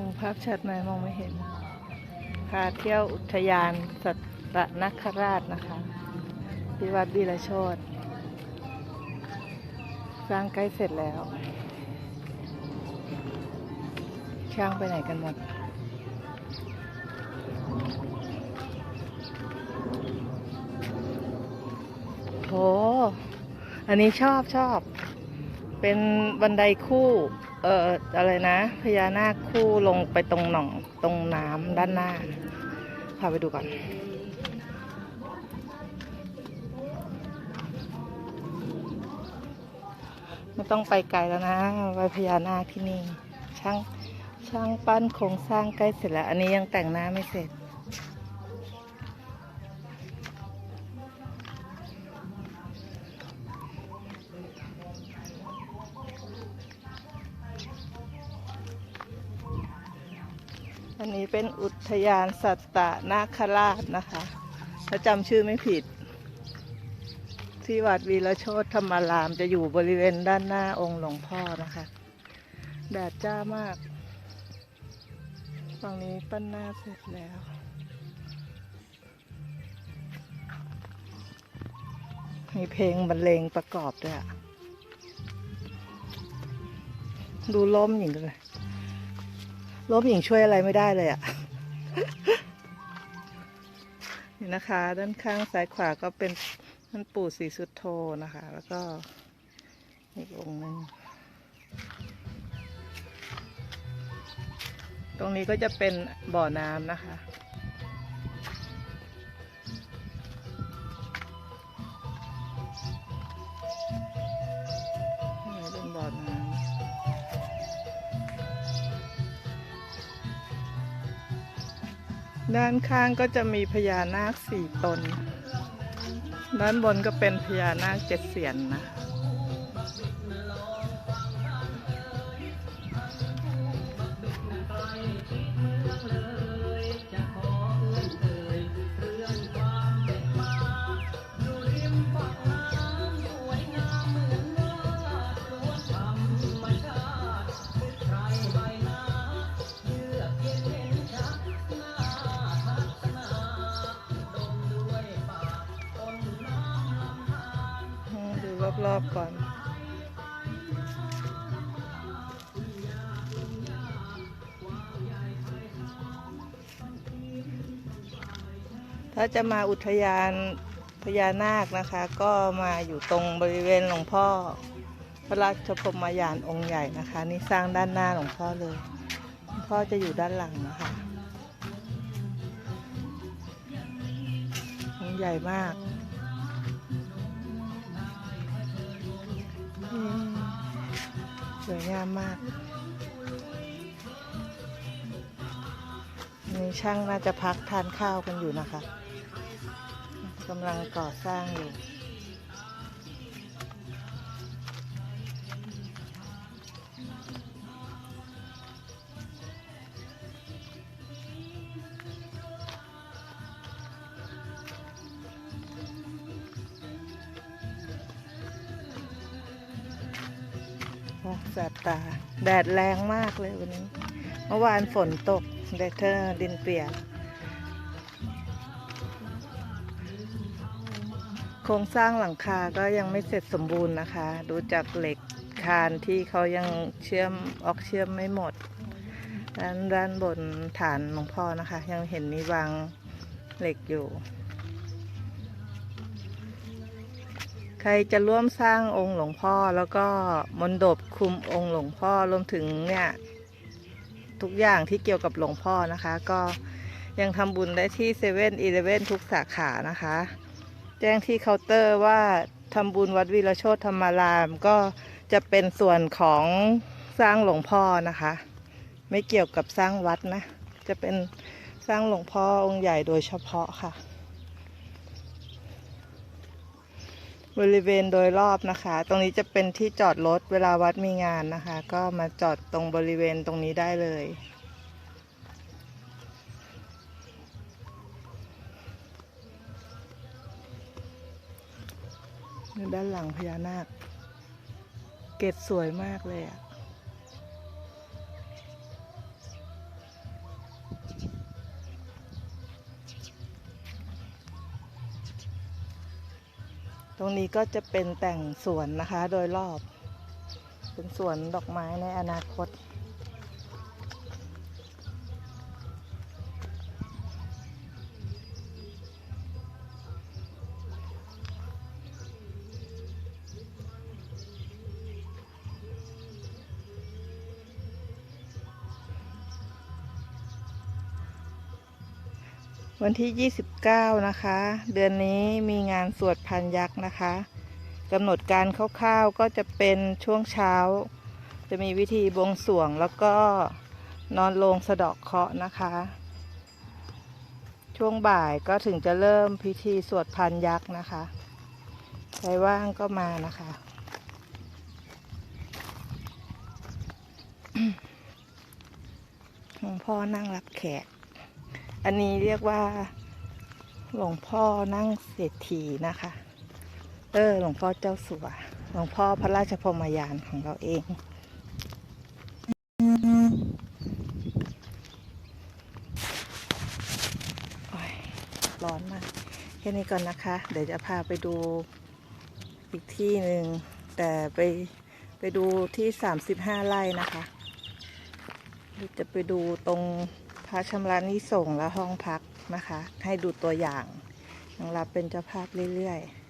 อภาพชัดไหมมองไม่เห็น พาเที่ยวอุทยานสัตตนคราชนะคะ ที่วัดบีระโชดสร้างใกล้เสร็จแล้ว ช่างไปไหนกันหมดโหอันนี้ชอบชอบ เป็นบันไดคู่ เอ่ออะไรนะพญานาคคู่ลงไปตรงหนองตรงน้ำด้านหน้าพาไปดูก่อนไม่ต้องไปไกลแล้วนะไปพญานาคที่นี่ช่างช่างปั้นโครงสร้างใกล้เสร็จแล้ว อันนี้ยังแต่งหน้าไม่เสร็จ อันนี้เป็นอุทยานสัตตนาคราชนะคะถ้าจำชื่อไม่ผิด ที่วัดวีระโชธธรรมารามจะอยู่บริเวณด้านหน้าองค์หลวงพ่อนะคะแดดจ้ามากฝั่งนี้ปั้นหน้าเสร็จแล้วมีเพลงบรรเลงประกอบด้วยอะดูล้มหญิงเลย ล้มหญิงช่วยอะไรไม่ได้เลยอะนี่นะคะ ด้านข้างซ้ายขวาก็เป็นท่านปู่ศรีสุดโธนะคะ แล้วก็อีกองค์หนึ่งตรงนี้ก็จะเป็นบ่อน้ำนะคะ ด้านข้างก็จะมีพญานาคสี่ตน ด้านบนก็เป็นพญานาคเจ็ดเสียนนะ รอบๆก่อน ถ้าจะมาอุทยานพญานาคนะคะ ก็มาอยู่ตรงบริเวณหลวงพ่อ พระราชพรหมยานองค์ใหญ่นะคะ นี่สร้างด้านหน้าหลวงพ่อเลยหลวงพ่อจะอยู่ด้านหลังนะคะองค์ใหญ่มาก สวยงามมากนี่ช่างน่าจะพักทานข้าวกันอยู่นะคะกำลังก่อสร้างอยู่ สบตา แดดแรงมากเลยวันนี้ เมื่อวานฝนตกแดดเธอดินเปียก โครงสร้างหลังคาก็ยังไม่เสร็จสมบูรณ์นะคะ ดูจากเหล็กคานที่เขายังเชื่อมออกเชื่อมไม่หมด ด้านด้านบนฐานหลวงพ่อนะคะ ยังเห็นมีวางเหล็กอยู่ ใครจะร่วมสร้างองค์หลวงพ่อแล้วก็มนดบคุมองค์หลวงพ่อรวมถึงเนี่ย ทุกอย่างที่เกี่ยวกับหลวงพ่อนะคะ ก็ยังทำบุญได้ที่เซเว่นอีเลเว่นทุกสาขานะคะ แจ้งที่เคาน์เตอร์ว่าทำบุญวัดวีรโชธธรรมาราม ก็จะเป็นส่วนของสร้างหลวงพ่อนะคะ ไม่เกี่ยวกับสร้างวัดนะ จะเป็นสร้างหลวงพ่อองค์ใหญ่โดยเฉพาะค่ะ บริเวณโดยรอบนะคะ ตรงนี้จะเป็นที่จอดรถเวลาวัดมีงานนะคะ ก็มาจอดตรงบริเวณตรงนี้ได้เลย ด้านหลังพญานาค เกตสวยมากเลยอะ รงนี้ก็จะเป็นแต่งสวนนะคะโดยรอบ เป็นสวนดอกไม้ในอนาคต วันที่ 29 นะคะ เดือนนี้มีงานสวดพันยักษ์นะคะกำหนดการคร่าวๆก็จะเป็นช่วงเช้า จะมีวิธีบวงสรวงแล้วก็นอนลงสะดาะเคราะห์นะคะ ช่วงบ่ายก็ถึงจะเริ่มพิธีสวดพันยักษ์นะคะใครว่างก็มานะคะหลวงพ่อนั่งรับแขก อันนี้เรียกว่า หลวงพ่อนั่งเศรษฐีนะคะ เออ หลวงพ่อเจ้าสัว หลวงพ่อพระราชพรหมยานของเราเองร้อนมากแค่นี้ก่อนนะคะ เดี๋ยวจะพาไปดูอีกที่หนึ่ง แต่ไปไปดูที่ 35 ไร่นะคะ จะไปดูตรง พระชำระนี้ส่งและห้องพักนะคะ ให้ดูตัวอย่างยังรับเป็นเจ้าภาพเรื่อยๆ